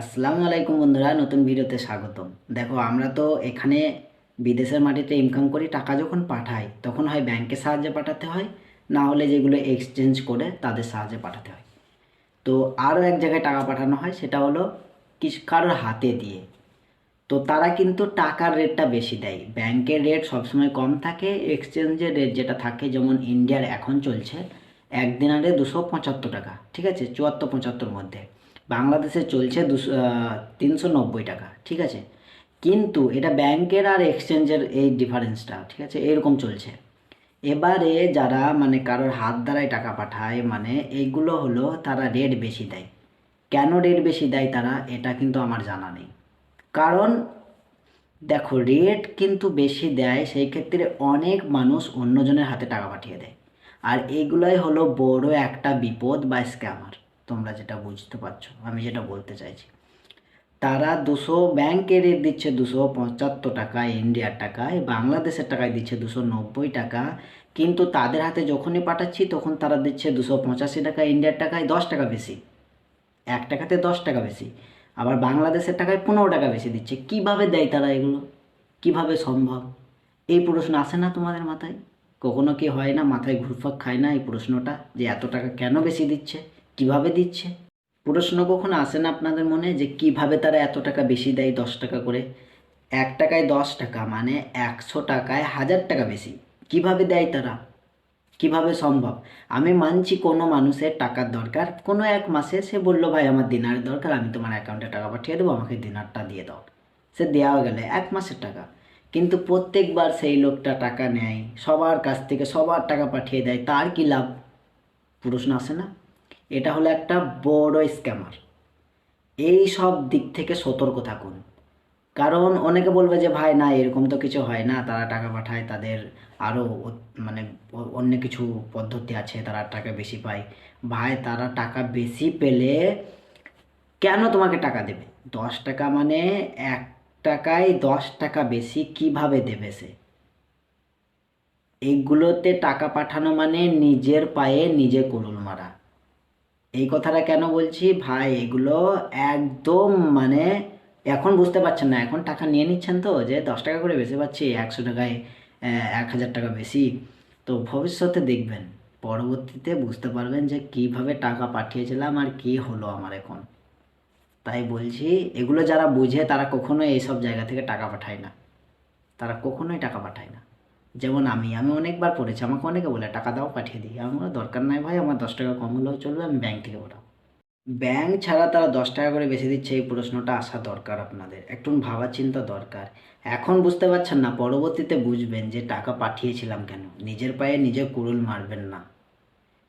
আসসালামু আলাইকুম বন্ধুরা, নতুন ভিডিওতে স্বাগতম। দেখো, আমরা তো এখানে বিদেশের মাটিতে ইনকাম করি, টাকা যখন পাঠাই, তখন হয় ব্যাংকের সাহায্যে পাঠাতে হয়, না হলে যেগুলো এক্সচেঞ্জ করে তাদের সাহায্যে পাঠাতে হয়। তো আরও এক জায়গায় টাকা পাঠানো হয়, সেটা হলো কিছু কারোর হাতে দিয়ে। তো তারা কিন্তু টাকার রেটটা বেশি দেয়। ব্যাংকের রেট সবসময় কম থাকে এক্সচেঞ্জের রেট যেটা থাকে, যেমন ইন্ডিয়ার এখন চলছে এক দিনারে দুশো পঁচাত্তর টাকা, ঠিক আছে? চুয়াত্তর পঁচাত্তর মধ্যে। বাংলাদেশে চলছে দুশো তিনশো নব্বই টাকা, ঠিক আছে? কিন্তু এটা ব্যাংকের আর এক্সচেঞ্জের এই ডিফারেন্সটা, ঠিক আছে? এরকম চলছে। এবারে যারা মানে কারোর হাত দ্বারাই টাকা পাঠায় মানে এইগুলো হলো তারা রেট বেশি দেয়। কেন রেট বেশি দেয় তারা, এটা কিন্তু আমার জানা নেই। কারণ দেখো, রেট কিন্তু বেশি দেয়, সেই ক্ষেত্রে অনেক মানুষ অন্যজনের হাতে টাকা পাঠিয়ে দেয়। আর এইগুলোই হলো বড় একটা বিপদ বা স্ক্যামার। তোমরা যেটা বুঝতে পারছ, আমি যেটা বলতে চাইছি। তারা দুশো ব্যাংকে রেট দিচ্ছে দুশো পঁচাত্তর টাকা ইন্ডিয়ার টাকায় বাংলাদেশের টাকায় দিচ্ছে দুশো নব্বই টাকা। কিন্তু তাদের হাতে যখনই পাঠাচ্ছি, তখন তারা দিচ্ছে দুশো পঁচাশি টাকা ইন্ডিয়ার টাকায় দশ টাকা বেশি। এক টাকাতে দশ টাকা বেশি। আবার বাংলাদেশের টাকায় পনেরো টাকা বেশি দিচ্ছে। কীভাবে দেয় তারা এগুলো? কীভাবে সম্ভব? এই প্রশ্ন আসে না তোমাদের মাথায়? কখনো কি হয় না মাথায় ঘুরফাক খায় না এই প্রশ্নটা যে এত টাকা কেন বেশি দিচ্ছে? কীভাবে দিচ্ছে? প্রশ্ন কখনো আসে না আপনাদের মনে যে কীভাবে তারা এত টাকা বেশি দেয় দশ টাকা করে? এক টাকায় দশ টাকা মানে একশো টাকায় হাজার টাকা বেশি। কীভাবে দেয় তারা? কীভাবে সম্ভব? আমি মানছি কোনো মানুষের টাকার দরকার। কোনো এক মাসে সে বলল, ভাই, আমার দিনার দরকার, আমি তোমার অ্যাকাউন্টে টাকা পাঠিয়ে দেবো, আমাকে দিনারটা দিয়ে দাও। সে দেওয়া গেলে এক মাসের টাকা। কিন্তু প্রত্যেকবার সেই লোকটা টাকা নেয়, সবার কাছ থেকে সবার টাকা পাঠিয়ে দেয়, তার কি লাভ? প্রশ্ন আসে না? এটা হলো একটা বড় স্ক্যামার এই সব দিক থেকে সতর্ক থাকুন। কারণ অনেকে বলবে যে, ভাই, না, এরকম তো কিছু হয় না। তারা টাকা পাঠায়, তাদের আরও মানে অন্য কিছু পদ্ধতি আছে, তারা টাকা বেশি পায়। ভাই, তারা টাকা বেশি পেলে কেন তোমাকে টাকা দেবে? দশ টাকা মানে এক টাকায় দশ টাকা বেশি কীভাবে দেবে সে? এইগুলোতে টাকা পাঠানো মানে নিজের পায়ে নিজে কুড়ুল মারা। এই কথাটা কেন বলছি? ভাই, এগুলো একদম মানে এখন বুঝতে পারছেন না। এখন টাকা নিয়ে নিচ্ছেন তো, যে দশ টাকা করে বেশি পাচ্ছি, একশো টাকায় এক হাজার টাকা বেশি। তো ভবিষ্যতে দেখবেন, পরবর্তীতে বুঝতে পারবেন যে কীভাবে টাকা পাঠিয়েছিলাম আর কি হলো আমার এখন। তাই বলছি, এগুলো যারা বুঝে তারা কখনোই এইসব জায়গা থেকে টাকা পাঠায় না। তারা কখনোই টাকা পাঠায় না। যেমন আমি আমি অনেকবার পড়েছি, আমাকে অনেকে বলে, টাকা দাও, পাঠিয়ে দিই। আমার দরকার নাই ভাই, আমার দশ টাকা কম হলেও চলবে, আমি ব্যাংক থেকে পাঠাবো। ব্যাংক ছাড়া তারা দশ টাকা করে বেশি দিচ্ছে, এই প্রশ্নটা আসা দরকার আপনাদের। একটু ভাবা চিন্তা দরকার। এখন বুঝতে পারছেন না, পরবর্তীতে বুঝবেন যে টাকা পাঠিয়েছিলাম কেন। নিজের পায়ে নিজে কুড়ুল মারবেন না।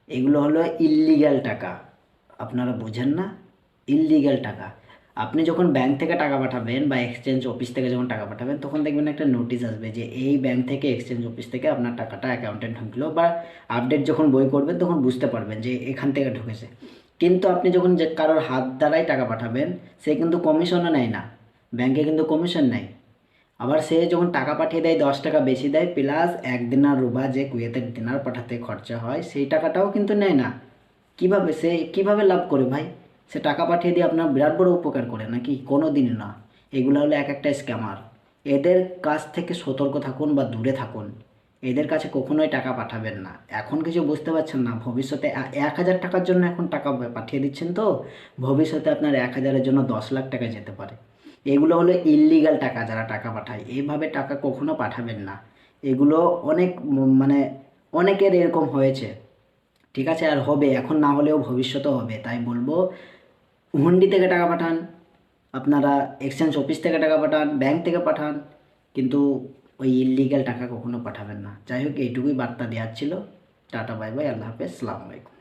এগুলো হলো ইল্লিগ্যাল টাকা। আপনারা বোঝেন না? ইল্লিগ্যাল টাকা। আপনি যখন ব্যাংক থেকে টাকা পাঠাবেন বা এক্সচেঞ্জ অফিস থেকে যখন টাকা পাঠাবেন, তখন দেখবেন একটা নোটিশ আসবে যে এই ব্যাংক থেকে এক্সচেঞ্জ অফিস থেকে আপনার টাকাটা অ্যাকাউন্টে ঢুকলো বা আপডেট যখন বই করবেন, তখন বুঝতে পারবেন যে এখান থেকে ঢুকেছে। কিন্তু আপনি যখন যে কারোর হাত দ্বারাই টাকা পাঠাবেন, সে কিন্তু কমিশনও নেয় না। ব্যাংকে কিন্তু কমিশন নেয়। আবার সে যখন টাকা পাঠিয়ে দেয়, দশ টাকা বেশি দেয় প্লাস এক দিনার রুবা যে কুয়েতের দিনার পাঠাতে খরচা হয়, সেই টাকাটাও কিন্তু নেয় না। কীভাবে সে, কীভাবে লাভ করে ভাই? সে টাকা পাঠিয়ে দিয়ে আপনার বিরাট বড় উপকার করে নাকি? কোনো দিন না। এগুলো হলো এক একটা স্ক্যামার। এদের কাছ থেকে সতর্ক থাকুন বা দূরে থাকুন। এদের কাছে কখনোই টাকা পাঠাবেন না। এখন কিছু বুঝতে পারছেন না, ভবিষ্যতে এক হাজার টাকার জন্য এখন টাকা পাঠিয়ে দিচ্ছেন তো? ভবিষ্যতে আপনার এক হাজারের জন্য দশ লাখ টাকা যেতে পারে। এগুলো হলো ইললিগাল টাকা যারা টাকা পাঠায়। এইভাবে টাকা কখনো পাঠাবেন না। এগুলো অনেক মানে অনেকের এরকম হয়েছে। ঠিক আছে, আর হবে। এখন না হলেও ভবিষ্যতেও হবে। তাই বলব হুন্ডি থেকে টাকা পাঠান, আপনারা এক্সচেঞ্জ অফিস থেকে টাকা পাঠান ব্যাংক থেকে পাঠান, কিন্তু ওই ইলিগ্যাল টাকা কখনো পাঠাবেন না। যাই হোক, এইটুকুই বার্তা দেওয়ার ছিল। টাটা বাই বাই আল্লাহ হাফেজ আলাইকুম।